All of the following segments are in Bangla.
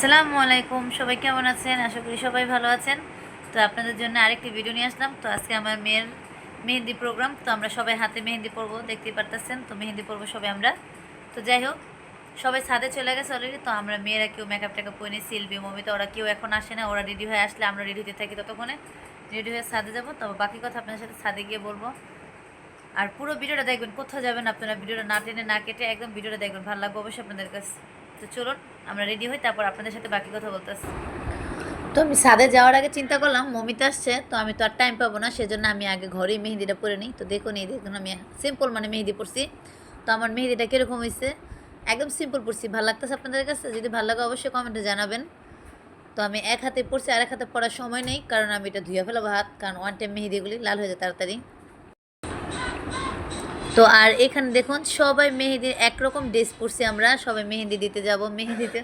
আসসালামু আলাইকুম। সবাই কেমন আছেন? আশা করি সবাই ভালো আছেন। তো আপনাদের জন্য আরেকটি ভিডিও নিয়ে আসলাম। তো আজকে আমার মেয়ের মেহেন্দি প্রোগ্রাম তো আমরা সবাই হাতে মেহেন্দি পরবো, দেখতেই পারতেছেন। তো মেহেন্দি পরবো সবাই আমরা। তো যাই হোক, সবাই ছাদে চলে গেছে অলরেডি তো আমরা মেয়েরা কেউ মেকআপ টেকআপ করে নিই সিলবি মমিতা ওরা কেউ এখন আসে না। ওরা রেডি হয়ে আসলে আমরা রেডি হতে থাকি ততক্ষণে। রেডি হয়ে ছাদে যাব। তো বাকি কথা আপনাদের সাথে ছাদে গিয়ে বলব। আর পুরো ভিডিওটা দেখবেন, কোথাও যাবেন আপনারা। ভিডিওটা না টেনে না কেটে একদম ভিডিওটা দেখবেন। ভালো লাগবে অবশ্যই আপনাদের কাছে। তো চলুন, আমরা রেডি হই, তারপর আপনাদের সাথে বাকি কথা বলতেছি। তো আমি সাদে যাওয়ার আগে চিন্তা করলাম, মমিতা আসছে, তো আমি তো আর টাইম পাবো না, সেজন্য আমি আগে ঘরেই মেহেদিটা পরে নিই। তো দেখুন, এই দেখুন, আমি সিম্পল মানে মেহেদি পরছি। তো আমার মেহেদিটা কীরকম হয়েছে একদম সিম্পল পরছি, ভালো লাগতেছে আপনাদের কাছে? যদি ভালো লাগে, অবশ্যই কমেন্টে জানাবেন। তো আমি এক হাতে পড়ছি আর এক হাতে পড়ার সময় নেই, কারণ আমি এটা ধুয়ে ফেলাবো হাত, কারণ ওয়ান টাইম মেহেদিগুলি লাল হয়ে যায় তাড়াতাড়ি। তো আর এখানে দেখুন, সবাই মেহেদি, একরকম ড্রেস পরছি আমরা, সবাই মেহেদি দিতে যাব, মেহেদিতে।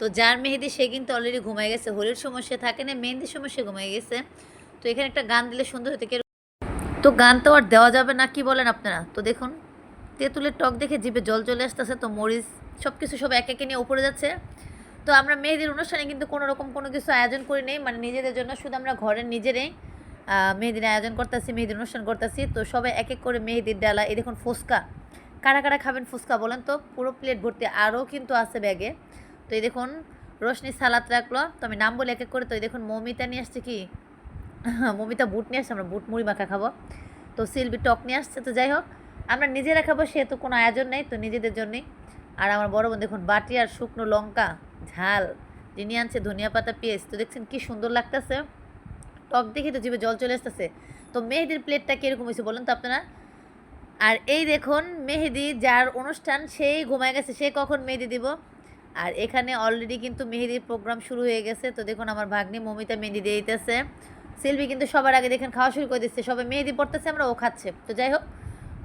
তো যার মেহেদি, সে কিন্তু অলরেডি ঘুমাই গেছে। হোলির সমস্যা থাকে না মেহেদির সমস্যা ঘুমাই গেছে। তো এখানে একটা গান দিলে সুন্দর হতে কে তো গান তো আর দেওয়া যাবে না, কি বলেন আপনারা? তো দেখুন, তেঁতুলের টক দেখে জিভে জল চলে আসতেছে, তো মরিচ সব কিছু সব এক একে নিয়ে উপরে যাচ্ছে। তো আমরা মেহেদির অনুষ্ঠানে কিন্তু কোনো রকম কোনো কিছু আয়োজন করি নেই মানে নিজেদের জন্য, শুধু আমরা ঘরের নিজেরাই মেহেদির আয়োজন করতেছি, মেহেদির অনুষ্ঠান করতেছি। তো সবাই এক এক করে মেহেদির ডালা, এই দেখুন ফুচকা। কারা কারা খাবেন ফুচকা বলেন তো? পুরো প্লেট ভর্তি আরও কিন্তু আছে ব্যাগে। তো এই দেখুন, রোশনি সালাদ রাখল। তো আমি নাম বলে এক এক করে। তো এই দেখুন, মমিতা নিয়ে আসছে কি? মমিতা বুট নিয়ে আসছে, আমরা বুট মুড়ি মাখা খাব। তো সিলবি টক নিয়ে আসছে। তো যাই হোক, আমরা নিজেরা খাব, সেহেতু কোনো আয়োজন নেই, তো নিজেদের জন্যই। আর আমার বড় বোন, দেখুন, বাটি আর শুকনো লঙ্কা, ঝাল। যিনি আনছে ধনিয়া পাতা, পেঁয়াজ। তো দেখছেন কি সুন্দর লাগতেছে। টক দেখে তো জিভে জল চলে আসতেছে। তো মেহেদির প্লেটটা কীরকম হয়েছে বলুন তো আপনারা? আর এই দেখুন, মেহেদি যার অনুষ্ঠান সেই ঘুমায় গেছে, সে কখন মেহেদি দিব? আর এখানে অলরেডি কিন্তু মেহেদির প্রোগ্রাম শুরু হয়ে গেছে। তো দেখুন আমার ভাগ্নি মমিতা মেহেদি দিয়ে দিতেছে। সিলভি কিন্তু সবার আগে দেখেন খাওয়া শুরু করে দিচ্ছে। সবাই মেহেদি পড়তেছে, আমরা ও খাচ্ছে। তো যাই হোক,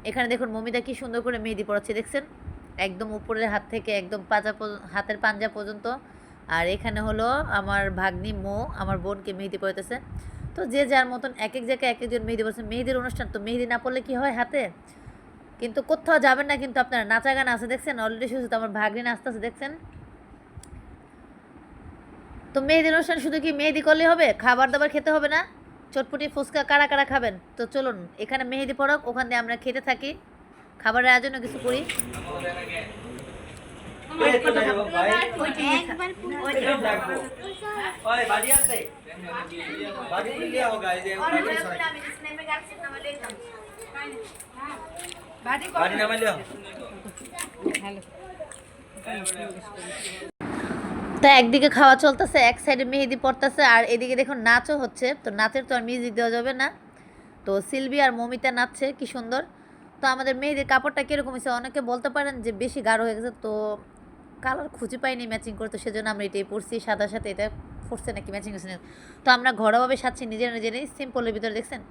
এখানে দেখুন মমিতা কি সুন্দর করে মেহেদি পড়াচ্ছে, দেখছেন? একদম উপরের হাত থেকে একদম পাজা হাতের পাঞ্জা পর্যন্ত। আর এখানে হলো আমার ভাগ্নি মো, আমার বোনকে মেহেদি পড়াতেছে তো যে যার মতন এক এক জায়গায় এক একজন মেহেদি বলছে, মেহেদির অনুষ্ঠান তো মেহেদি না পড়লে কি হয় হাতে? কিন্তু কোথাও যাবেন না কিন্তু আপনারা নাচা গান আছে দেখছেন? অলরেডি শুধু তো আমার ভাগ্নি নাচতেছে, দেখছেন? তো মেহেদির অনুষ্ঠান শুধু কি মেহেদি করলে হবে? খাবার দাবার খেতে হবে না? চটপটি ফুচকা কারা কারা খাবেন? তো চলুন, এখানে মেহেদি পড়ক, ওখান দিয়ে আমরা খেতে থাকি, খাবারের আয়োজনও কিছু করি। তা একদিকে খাওয়া চলতেছে, এক সাইডে মেহেদি পড়তেছে, আর এদিকে দেখুন নাচও হচ্ছে। তো নাচের তো আর মিউজিক দেওয়া যাবে না। তো সিলভি আর মমিতা নাচছে, কি সুন্দর। তো আমাদের মেহেদির কাপড়টা কীরকম হয়েছে, অনেকে বলতে পারেন যে বেশি গাঢ় হয়ে গেছে, তো কালার খুঁজে পাইনি ম্যাচিং করে, তো সেজন্য আমরা এটাই পরছি। সাদার সাথে এটা পরছে নাকি ম্যাচিং করছে তো আমরা ঘরোয়াভাবে সাজছি, নিজেরা নিজেরাই সিম্পলের ভিতরে, দেখছেন?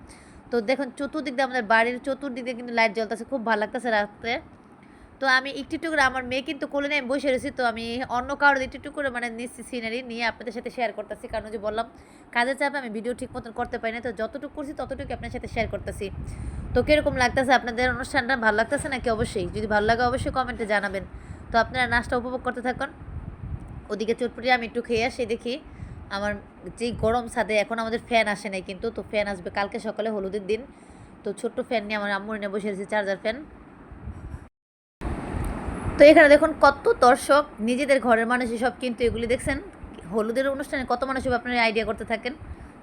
তো দেখুন, চতুর্দিক দিয়ে আমাদের বাড়ির চতুর্দিক দিয়ে কিন্তু লাইট জ্বলতেছে, খুব ভালো লাগতেছে রাত্রে তো আমি একটু একটু আমার মেয়ে কিন্তু কোলে নিয়ে বসে রয়েছি, তো আমি অন্য কারোর একটু একটু করে মানে নিচ্ছি সিনারি নিয়ে আপনাদের সাথে শেয়ার করতেছি। কারণ যে বললাম, কাজের চাপে আমি ভিডিও ঠিক মতন করতে পারি না, তো যতটুকু করছি ততটুকু আপনার সাথে শেয়ার করতেছি। তো কীরকম লাগতেছে আপনাদের অনুষ্ঠানটা, ভালো লাগতেছে নাকি? অবশ্যই। যদি ভালো লাগে অবশ্যই কমেন্টে জানাবেন। তো আপনারা নাচটা উপভোগ করতে থাকুন। ওদিকে চটপটি আমি একটু খেয়ে আসি, দেখি। আমার যেই গরম ছাদে এখন আমাদের ফ্যান আসে নাই কিন্তু, তো ফ্যান আসবে কালকে সকালে হলুদের দিন। তো ছোট্ট ফ্যান নিয়ে আমার আম্মুর নিয়ে বসে রয়েছে চার্জার ফ্যান। তো এখানে দেখুন কত দর্শক, নিজেদের ঘরের মানুষই সব কিন্তু এগুলি দেখছেন। হলুদের অনুষ্ঠানে কত মানুষ আপনারা আইডিয়া করতে থাকেন।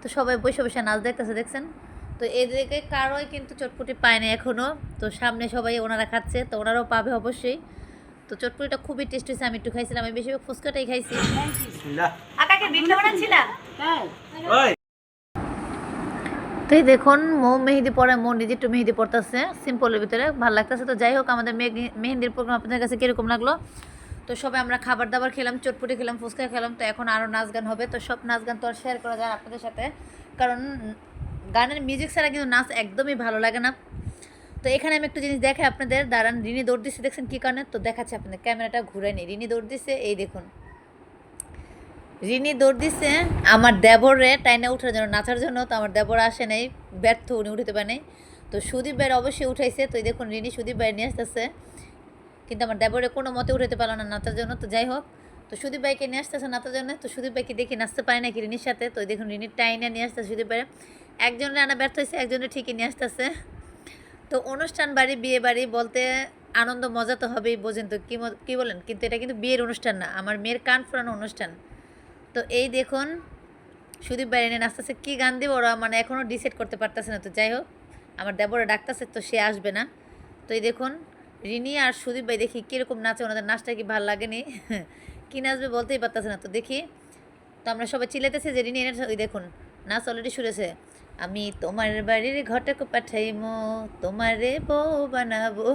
তো সবাই বসে বসে নাচ দেখতেছে, দেখছেন? তো এদিকে কারোই কিন্তু চটপটি পায় না এখনও তো সামনে সবাই ওনারা খাচ্ছে, তো ওনারাও পাবে অবশ্যই। তো চটপটিটা খুবই টেস্ট হয়েছে আমি একটু খাইছিলাম আমি বেশিরভাগ ফুচকাটাই খাইছি। আকাকে বানাচ্ছিলাম তো এই দেখুন মৌ মেহেদি পরে মৌ নিজে একটু মেহেদি পড়তেছে সিম্পলের ভিতরে ভালো লাগতেছে। তো যাই হোক আমাদের মেহেন্দির প্রোগ্রাম আপনাদের কাছে কীরকম লাগল? তো সবাই আমরা খাবার দাবার খেলাম চটপটি খেলাম ফুচকা খেলাম তো এখন আরও নাচ গান হবে। তো সব নাচ গান তো আর শেয়ার করা যায় না আপনাদের সাথে। কারণ গানের মিউজিক ছাড়া কিন্তু নাচ একদমই ভালো লাগে না। তো এখানে আমি একটু জিনিস দেখাই আপনাদের। দাঁড়ান, রিনি দৌড় দিচ্ছে, দেখছেন কী কারণে? তো দেখাচ্ছে আপনাদের, ক্যামেরাটা ঘুরে নি রিনি দৌড় দিচ্ছে, এই দেখুন। রিনি দৌড় দিছে আমার দেবরে টাইনা উঠার জন্য, নাচার জন্য, তো আমার দেবর আসে নাই, ব্যর্থ উনি উঠতে পারে নাই। তো সুদীপ ভাইয়ের অবশ্যই উঠাইছে, তো এই দেখুন, রিনি সুদীপ ভাই নিয়ে আসতেছে। কিন্তু আমার দেবরে কোনো মতে উঠাতে পারল না নাচার জন্য, তো যাই হোক। তো সুদীপ ভাইকে নিয়ে আসতেছে নাচার জন্য, তো সুদীপ ভাইকে দেখি নাচতে পারে নাকি রিনির সাথে? তো দেখুন, রিনির টাইনে নিয়ে আসতেছে সুদীপ ভাই। একজনের আনা ব্যর্থ হয়েছে, একজনের ঠিকই নিয়ে আসতেছে। তো অনুষ্ঠান বাড়ি, বিয়ে বাড়ি বলতে আনন্দ, মজা তো হবেই বোঝেন তো। কী কী বলেন? কিন্তু এটা কিন্তু বিয়ের অনুষ্ঠান না, আমার মেয়ের কান ফোরানো অনুষ্ঠান। তো এই দেখুন, সুদীপ বাইরে নিয়ে নাচতেছে, কী গান দিব ওরা? মানে এখনও ডিসাইড করতে পারতেছে না তো, যাই হোক, আমার দেবরা ডাকতেছে তো সে আসবে না। তো এই দেখুন, রিনি আর সুদীপ ভাই দেখি কীরকম নাচে, ওনাদের নাচটা কি ভালো লাগেনি? কী নাচবে বলতেই পারতেছে না তো, দেখি। তো আমরা সবাই চিলেতেছি যে, রিনি এনে দেখুন নাচ অলরেডি শুনেছে আমি তোমার বাড়ির ঘটক পাঠাইমো, তোমারে বউ বানাবো।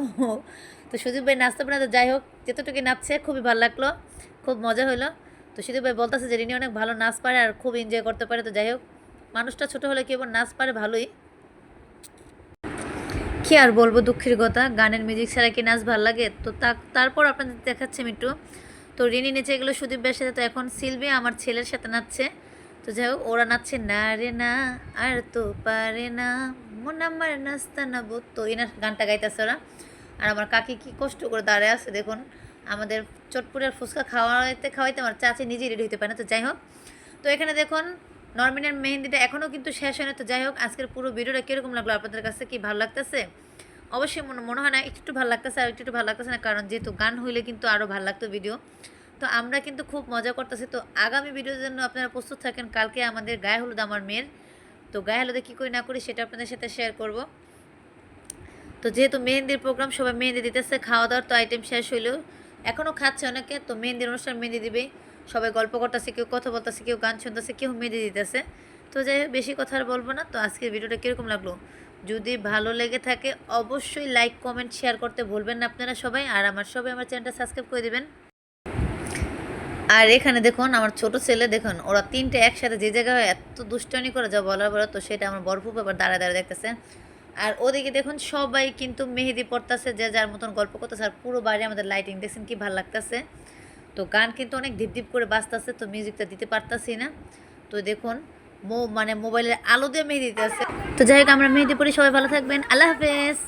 তো সুদীপ ভাই নাচতে পারে যাই হোক যতটুকু নাচছে, খুবই ভালো লাগল, খুব মজা হলো। তো সুদীপ ভাই বলতেছে যে, রিনি অনেক ভালো নাচ পারে আর খুব এনজয় করতে পারে, তো যাই হোক, মানুষটা ছোট হলে কি এবার নাচ পারে? ভালোই। কি আর বলব, দুঃখের কথা, গানের মিউজিক ছাড়া কি নাচ ভালো লাগে? তো তারপর আপনাদের দেখাচ্ছি একটু। তো রিনি নেচে এগুলো সুদীপ ভাইয়ের সাথে, তো এখন সিলভি, আমার ছেলের সাথে নাচছে। তো যাই হোক, ওরা নাচছে, না রে না, আর তো পারে না। মন আমার নাস্তা না তো এনার গানটা গাইতেছে ওরা। আর আমার কাকি কি কষ্ট করে দাঁড়ায় আছে, দেখুন। আমাদের চটপুরের ফুচকা খাওয়াইতে খাওয়াইতে আমার চাচি নিজেই রেডি হইতে পারে না, তো যাই হোক। তো এখানে দেখুন, নর্মিনের মেহেন্দিটা এখনও কিন্তু শেষ হয় না তো যাই হোক, আজকের পুরো ভিডিওটা কীরকম লাগল, আপনাদের কাছে কি ভালো লাগতেছে? অবশ্যই মনে মনে হয় না, একটু একটু ভালো লাগতেছে, আর একটু একটু ভালো লাগতেছে না, কারণ যেহেতু গান হইলে কিন্তু আরও ভালো লাগতো ভিডিও। তো আমরা কিন্তু খুব মজা করতেছি। তো আগামী ভিডিওর জন্য আপনারা প্রস্তুত থাকেন, কালকে আমাদের গায়ে হলুদ আমার মেয়ের। তো গায়ে হলুদে কী করি না করি সেটা আপনাদের সাথে শেয়ার করব। তো যেহেতু মেহেন্দির প্রোগ্রাম সবাই মেহেন্দি দিতেছে খাওয়া দাওয়ার তো আইটেম শেষ হইলেও এখনও খাচ্ছে অনেকে, তো মেহেন্দির অনুষ্ঠান মেহেন্দি দিবে। সবাই গল্প করতেছে, কেউ কথা বলতেছে, কেউ গান শুনতেছে, কেউ মেহেন্দি দিতেছে। তো যাই বেশি কথা আর বলব না। তো আজকের ভিডিওটা কীরকম লাগল? যদি ভালো লেগে থাকে, অবশ্যই লাইক কমেন্ট শেয়ার করতে ভুলবেন না আপনারা সবাই। আর আমার সবাই আমার চ্যানেলটা সাবস্ক্রাইব করে দেবেন। আর এখানে দেখুন, আমার ছোট ছেলে, দেখুন, ওরা তিনটে একসাথে যে জায়গায় এত দুষ্টানি করে যা বলার বলা তো সেটা আমার ফুপ আবার দাঁড়ায় দাঁড়ায় দেখতেছে। আর ওদিকে দেখুন, সবাই কিন্তু মেহেদি পড়তেছে যে যার মতন গল্প করতেছে, আর পুরো বাড়ি আমাদের লাইটিং দেখছেন কি ভালো লাগতেছে। তো গান কিন্তু অনেক ধীপ ধীপ করে বাজতেছে, তো মিউজিকটা দিতে পারতাছি না। তো দেখুন মানে মোবাইলের আলো দিয়ে মেহেদি দিতে আছে তো যাই হোক, আমরা মেহেদি পড়ি, সবাই ভালো থাকবেন। আল্লাহ হাফেজ।